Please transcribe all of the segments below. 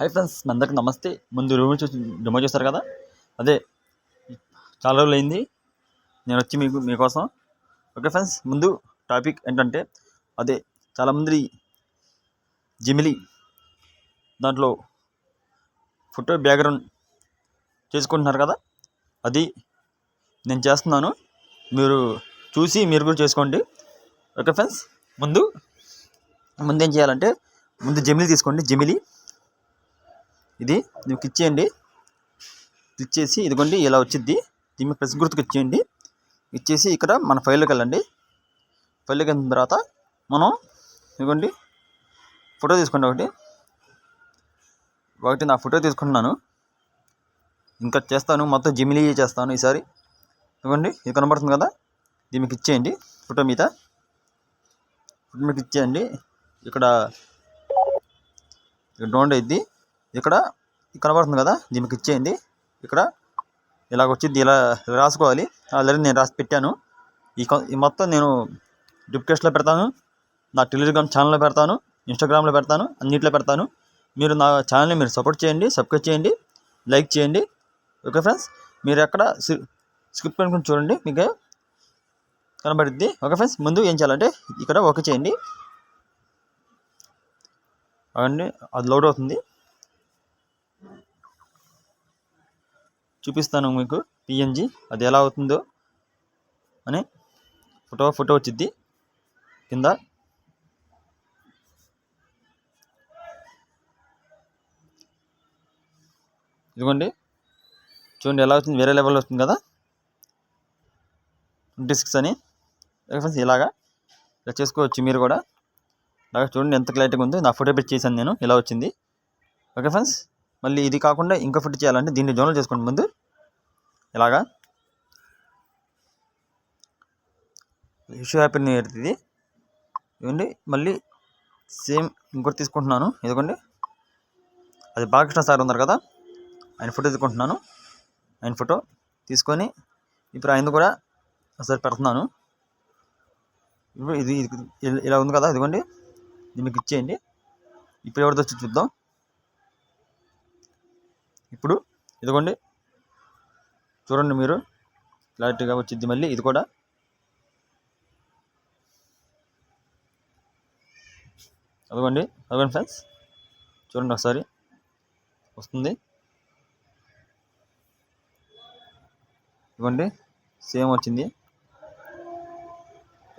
Hi friends అందరికి నమస్తే. ముందు రూమ్ చూసి డెమో చూస్తారు కదా? అదే చాలా రోజులు అయింది. నేను వచ్చి మీకు మీకోసం. ఓకే ఫ్రెండ్స్ ముందు టాపిక్ ఏంటంటే అదే చాలామంది జిమిలి దాంట్లో ఫోటో బ్యాక్గ్రౌండ్ చేసుకుంటున్నారు కదా? అది నేను చేస్తున్నాను. మీరు చూసి మీరు కూడా చేసుకోండి. ఓకే ఫ్రెండ్స్ ముందు ముందు ఏం చేయాలంటే ముందు జమిలి తీసుకోండి. జమిలి ఇది దీనికి ఇచ్చేయండి. క్లిక్ చేసి ఇదిగోండి ఇలా వచ్చింది దీన్ని ప్రెస్ గుర్తుకు ఇచ్చేయండి. ఇచ్చేసి ఇక్కడ మన ఫైల్లోకి వెళ్ళండి. ఫైల్లోకి వెళ్ళిన తర్వాత మనం ఇదిగోండి ఫోటో తీసుకోండి ఒకటి. ఒకటి నా ఫోటో తీసుకుంటున్నాను. ఇంకా చేస్తాను మొత్తం జిమిలీ చేస్తాను ఈసారి. ఇదిగోండి ఇది కనబడుతుంది కదా? దీనికి ఇచ్చేయండి ఫోటో మీద. ఫోటో మీకు ఇచ్చేయండి. ఇక్కడ ఇక్కడ డౌన్ అయింది ఇక్కడ కనబడుతుంది కదా? దీనికి ఇచ్చేయండి. ఇక్కడ ఇలాగ వచ్చింది ఇలా రాసుకోవాలి. ఆల్రెడీ నేను రాసి పెట్టాను. ఈ ఈ మొత్తం నేను డిప్కెస్ట్లో పెడతాను. నా టెలిగ్రామ్ ఛానల్లో పెడతాను ఇన్స్టాగ్రామ్లో పెడతాను అన్నింటిలో పెడతాను. మీరు నా ఛానల్ని మీరు సపోర్ట్ చేయండి సబ్స్క్రైబ్ చేయండి లైక్ చేయండి. Okay friends? మీరు ఎక్కడ స్క్రిప్ట్ అనుకుని చూడండి మీకు కనబడుద్ది. Okay friends? ముందు ఏం చేయాలంటే ఇక్కడ ఓకే చేయండి. అవన్నీ అది లోడ్ అవుతుంది. చూపిస్తాను మీకు. పిఎన్జి అది ఎలా అవుతుందో అని ఫోటో ఫోటో వచ్చింది కింద. ఇదిగోండి. చూడండి ఎలా వచ్చింది. వేరే లెవెల్లో వస్తుంది కదా. ట్వంటీ సిక్స్ అని. ఫ్రెండ్స్ ఇలాగా. ఇలా చేసుకోవచ్చు మీరు కూడా. ఇలాగా చూడండి ఎంత క్లారిటీగా ఉందో. నా ఫోటో పెట్టి చేశాను నేను. ఇలా వచ్చింది. ఓకే ఫ్రెండ్స్ మళ్ళీ ఇది కాకుండా ఇంకా ఫోటో చేయాలంటే దీన్ని జోన్లో చేసుకోండి ముందు. ఇలాగా ఇష్యూ హ్యాపీ న్యూ ఇయర్ ఇది ఇవ్వండి మళ్ళీ సేమ్ ఇంకోటి తీసుకుంటున్నాను. ఇదిగోండి అది బాలకృష్ణ సార్ ఉన్నారు కదా ఆయన ఫోటో తీసుకుంటున్నాను. ఆయన ఫోటో తీసుకొని ఇప్పుడు ఆయన కూడా ఒకసారి పెడుతున్నాను. ఇప్పుడు ఇది ఇలా ఉంది కదా ఇదిగోండి మీకు ఇచ్చేయండి. ఇప్పుడు ఎవరితో వచ్చి చూద్దాం. ఇప్పుడు ఇదిగోండి చూడండి మీరు. క్లారిటీగా వచ్చింది మళ్ళీ. ఇది కూడా. అదిగోండి. అదిగోండి ఫ్రెండ్స్. చూడండి ఒకసారి. వస్తుంది. ఇదిగోండి. సేమ్ వచ్చింది.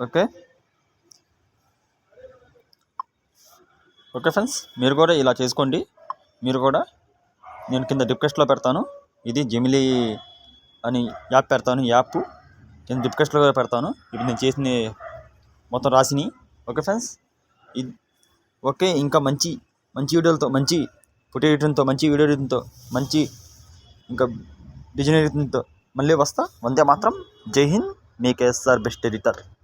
ఓకే. Okay friends. మీరు కూడా ఇలా చేసుకోండి. మీరు కూడా నేను కింద రిక్వెస్ట్లో పెడతాను. ఇది జెమిలీ అని యాప్ పెడతాను యాప్. నేను కింద కూడా పెడతాను. ఇప్పుడు నేను చేసిన మొత్తం రాసిని. Okay friends? ఇది ఓకే ఇంకా మంచి మంచి వీడియోలతో మంచి ఫోటో ఎడిటింగ్తో మంచి వీడియో ఎడిటింగ్తో మంచి ఇంకా డిజైన్ ఎడిటింగ్తో మళ్ళీ వస్తా. వందే మాత్రం. జై హింద్. మీ కేఎస్ఆర్ బెస్ట్ ఎడిటర్.